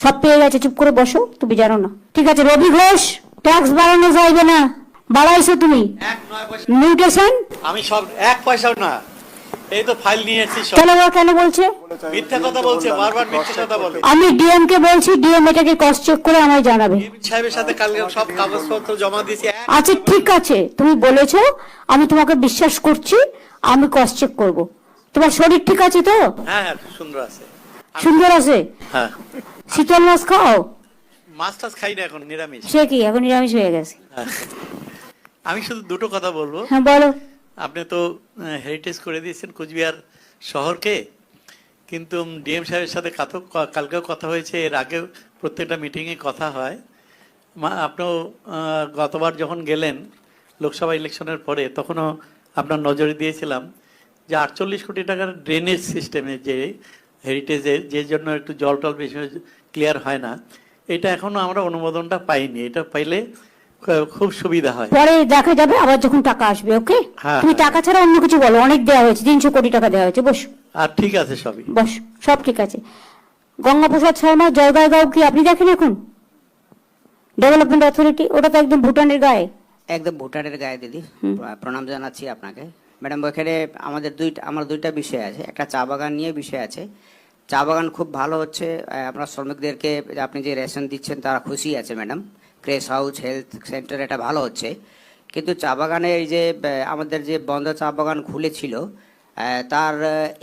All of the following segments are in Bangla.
সব পেয়ে গেছে চুপ করে বসো তুমি জানো না। ঠিক আছে রবি ঘোষ ট্যাক্স বাড়ানো যাইবে না। বাড়াইছো তুমি। মিউটেশন আমি সব এক পয়সাও না। এই তো ফাইল নিয়ে এসেছি কেন বলছে? মিথ্যা কথা বলছে বারবার মিথ্যা কথা বলে। আমি ডিএম কে বলছি ডিএম এটাকে কস চেক করে আমায় জানাবে। সাহেবের সাথে কালকে সব কাগজপত্র জমা দিয়েছি আচ্ছা ঠিক আছে তুমি বলেছ আমি তোমাকে বিশ্বাস করছি আমি কস চেক করব। তোমার শরীর ঠিক আছে তো? হ্যাঁ হ্যাঁ সুন্দর আছে। সুন্দর আছে? হ্যাঁ। শীতল মাছ খাও? মাছ টাছ খাই না এখন নিরামিষ। সে কি এখন নিরামিষ হয়ে গেছে। আমি শুধু দুটো কথা বলব। হ্যাঁ বলো। আপনি তো হেরিটেজ করে দিয়েছেন কুচবিহার শহরকে কিন্তু ডিএম সাহেবের সাথে কালকেও কথা হয়েছে এর আগেও প্রত্যেকটা মিটিংয়ে কথা হয়। মা- আপনিও গতবার যখন গেলেন লোকসভা ইলেকশনের পরে তখনও আপনার নজরে দিয়েছিলাম যে আটচল্লিশ কোটি টাকার ড্রেনেজ সিস্টেমে যে হেরিটেজের যে জন্য একটু জল টল বেশি ক্লিয়ার হয় না। এটা এখনও আমরা অনুমোদনটা পাইনি। এটা পাইলে খুব সুবিধা হয়। পরে দেখা যাবে আবার যখন টাকা আসবে ওকে হ্যাঁ, তুমি হ্যাঁ। টাকা ছাড়া অন্য কিছু বলো। অনেক দেওয়া হয়েছে তিনশো কোটি টাকা দেওয়া হয়েছে বস। আর ঠিক আছে সবই। বস সব ঠিক আছে। গঙ্গাপ্রসাদ শর্মা জয়গাঁও কি আপনি দেখেন এখন? ডেভেলপমেন্ট অথরিটি ওটা তো একদম ভুটানের গায়ে। একদম ভুটানের গায়ে দিদি। প্রণাম জানাচ্ছি আপনাকে। ম্যাডাম ওখানে আমাদের দুইটা আমার দুইটা বিষয় আছে। একটা চা বাগান নিয়ে বিষয় আছে। চা বাগান খুব ভালো হচ্ছে। আপনার শ্রমিকদেরকে, আপনি যে রেশন দিচ্ছেন, তারা খুশি আছে ম্যাডাম। ক্রেস হাউস হেলথ সেন্টার এটা ভালো হচ্ছে। কিন্তু চা বাগানে এই যে আমাদের যে বন্ধ চা বাগান খুলেছিল তার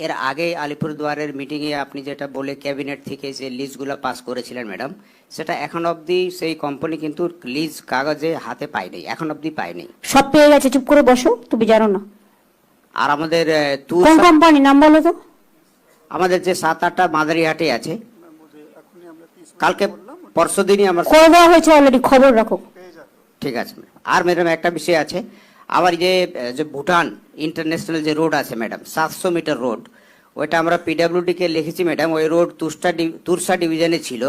এর আগে আলিপুরদুয়ারের মিটিংয়ে আপনি যেটা বলে ক্যাবিনেট থেকে যে লিস্টগুলো পাস করেছিলেন ম্যাডাম, সেটা এখন অবধি সেই কোম্পানি কিন্তু লিজ কাগজে হাতে পায়নি, এখন অবধি পায়নি। সব পেয়ে গেছে। চুপ করে বসো, তুমি জানো না। আর আমাদের কোন কোম্পানি নাম বলো তো? আমাদের যে সাত আটটা মাদারিহাটে আছে। কালকে পরশু দিনই আমার করে দেওয়া হয়েছে অলরেডি খবর রাখো। ঠিক আছে আর ম্যাডাম একটা বিষয় আছে। আবার যে যে ভুটান ইন্টারন্যাশনাল যে রোড আছে ম্যাডাম সাতশো মিটার রোড ওইটা আমরা পিডাব্লিউডি কে লিখেছি ম্যাডাম। ওই রোড তুরসা তুরসা ডিভিশনে ছিল।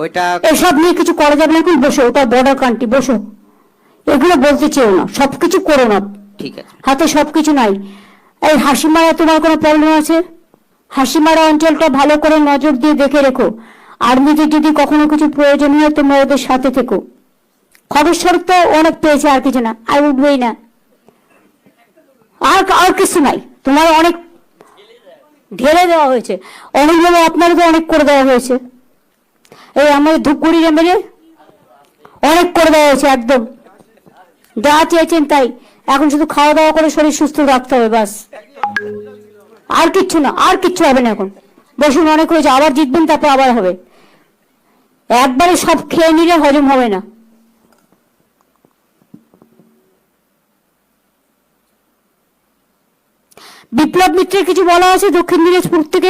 ওইটা এসব নিয়ে কিছু করা যাবে না। এখন বসো ওটা বর্ডার কান্ট্রি বসো। এগুলো বলতে চেও না। সবকিছু করো না ঠিক আছে। হাতে সবকিছু নাই। এই হাসিমারা তোমার কোনো প্রবলেম আছে? হাসিমারা অঞ্চলটা ভালো করে নজর দিয়ে দেখে রেখো। আর্মিতে যদি কখনো কিছু প্রয়োজন হয়, তোমরা ওদের সাথে থেকো। খবর তো অনেক পেয়েছে, আর কিছু না। আর উঠবেই না। আর আর কিছু নাই। তোমার অনেক ঢেলে দেওয়া হয়েছে। অনেকভাবে আপনারও তো অনেক করে দেওয়া হয়েছে। এই আমাদের ধূপগুড়ি মেরে অনেক করে দেওয়া হয়েছে, একদম। যা চেয়েছেন তাই। এখন শুধু খাওয়া দাওয়া করে শরীর সুস্থ রাখতে হবে, বাস। আর কিচ্ছু না, আর কিচ্ছু হবে না এখন। বসুন, অনেক হয়েছে, আবার জিতবেন, তারপর আবার হবে। একবারে সব খেয়ে নিলে হজম হবে না। বিপ্লব মিত্রের কিছু বলা আছে দক্ষিণ দিনাজপুর থেকে?